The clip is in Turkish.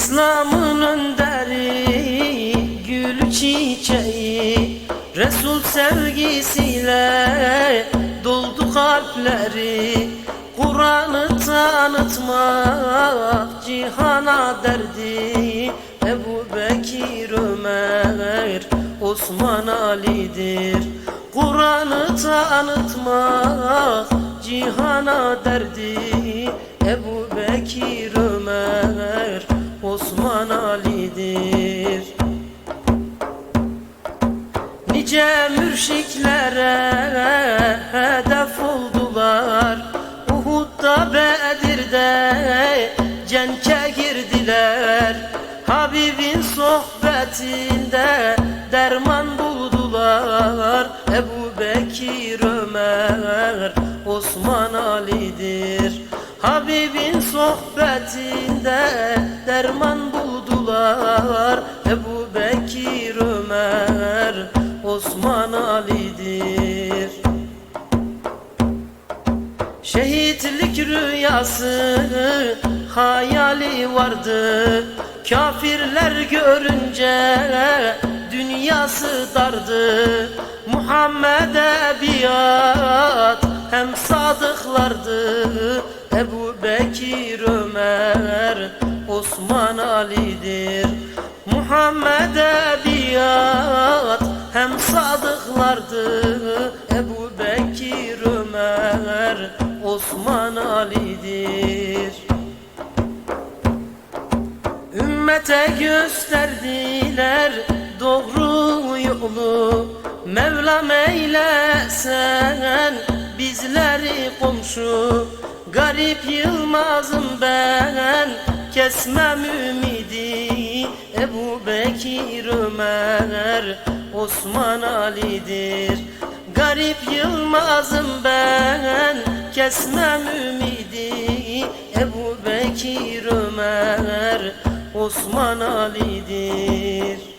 İslam'ın önderi Gül çiçeği Resul sevgisiyle Doldu kalpleri. Kur'an'ı tanıtmak Cihana derdi. Ebu Bekir Ömer Osman Ali'dir. Kur'an'ı tanıtmak Cihana derdi. Ebu Bekir Ömer Nice mürşiklere hedef oldular. Uhud'da Bedir'de cenke girdiler. Habibin sohbetinde derman buldular. Ebu Bekir Ömer Osman Ali'dir. Habibin sohbetinde derman buldular. Ebu Şehitlik rüyası hayali vardı. Kafirler görünce dünyası dardı. Muhammed'e biat hem sadıklardı. Ebu Bekir Ömer Osman Ali'dir. Muhammed'e biat hem sadıklardı. Ebu Bekir Ömer Osman Ali'dir. Ümmete gösterdiler doğru yolu. Mevlam eyle sen bizleri komşu. Garip yılmazım ben kesmem ümidi Ebu Bekir Ömer Osman Ali'dir. Garip yılmazım ben kesmem ümidi Ebu Bekir Ömer Osman Ali'dir